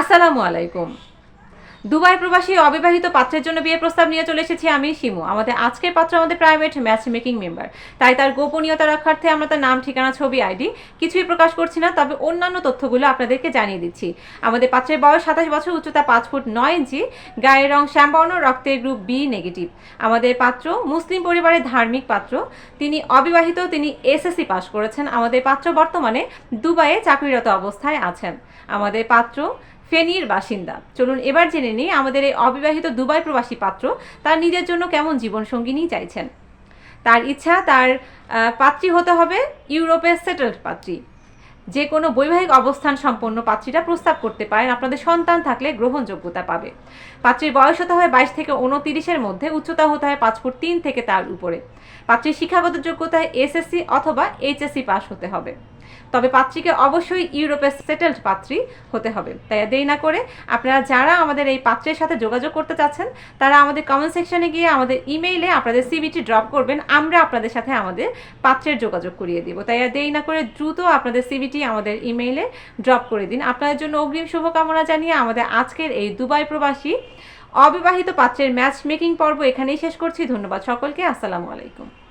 আসসালামু আলাইকুম। দুবাই প্রবাসী অবিবাহিত পাত্রের জন্য বিয়ে প্রস্তাব নিয়ে চলে এসেছি আমি শিমু, আমাদের আজকের পাত্র আমাদের প্রাইভেট ম্যাচ মেকিং মেম্বার তাই তার গোপনীয়তা রক্ষার্থে আমরা তার নাম, ঠিকানা, ছবি আইডি কিছুই প্রকাশ করছি না, তবে অন্যান্য তথ্যগুলো আপনাদেরকে জানিয়ে দিচ্ছি। আমাদের পাত্রের বয়স সাতাশ বছর, উচ্চতা পাঁচ ফুট নয় ইঞ্চি, গায়ের রং শ্যামবর্ণ, রক্তের গ্রুপ বি নেগেটিভ আমাদের পাত্র মুসলিম পরিবারের ধার্মিক পাত্র। তিনি অবিবাহিত, তিনি এসএসসি পাশ করেছেন। আমাদের পাত্র বর্তমানে দুবাইয়ে চাকরিরত অবস্থায় আছেন। আমাদের পাত্র ফেনীর বাসিন্দা। চলুন এবার জেনে নিই আমাদের এই অবিবাহিত দুবাই প্রবাসী পাত্র, তার নিজের জন্য কেমন জীবনসঙ্গিনী চাইছেন? তার ইচ্ছা, তার পাত্রী হতে হবে ইউরোপে সেটেলড পাত্রী। যে কোনো বৈবাহিক অবস্থান সম্পন্ন পাত্রীরা প্রস্তাব করতে পারেন, আপনাদের সন্তান থাকলে গ্রহণযোগ্যতা পাবে। পাত্রীর বয়স হতে হয় বাইশ থেকে উনতিরিশের মধ্যে, উচ্চতা হতে হয় পাঁচ ফুট তিন থেকে তার উপরে। পাত্রীর শিক্ষাগত যোগ্যতায় এসএসসি অথবা এইচএসসি পাস হতে হবে। তবে পাত্রীকে অবশ্যই ইউরোপে সেটেলড পাত্রী হতে হবে। তাই দেরি না করে আপনারা যারা আমাদের এই পাত্রের সাথে যোগাযোগ করতে চাচ্ছেন, তারা আমাদের কমেন্ট সেকশনে গিয়ে আমাদের ইমেইলে আপনাদের সিভিটি ড্রপ করবেন। আমরা আপনাদের সাথে আমাদের পাত্রের যোগাযোগ করিয়ে দিব। তাই দেরি না করে দ্রুত আপনাদের সিভিটি আমাদের ইমেইলে ড্রপ করে দিন। আপনাদের জন্য অগ্রিম শুভকামনা জানিয়ে আমাদের আজকের এই দুবাই প্রবাসী অবিবাহিত পাত্রের ম্যাচ মেকিং পর্ব এখানেই শেষ করছি। ধন্যবাদ সকলকে। আসসালামু আলাইকুম।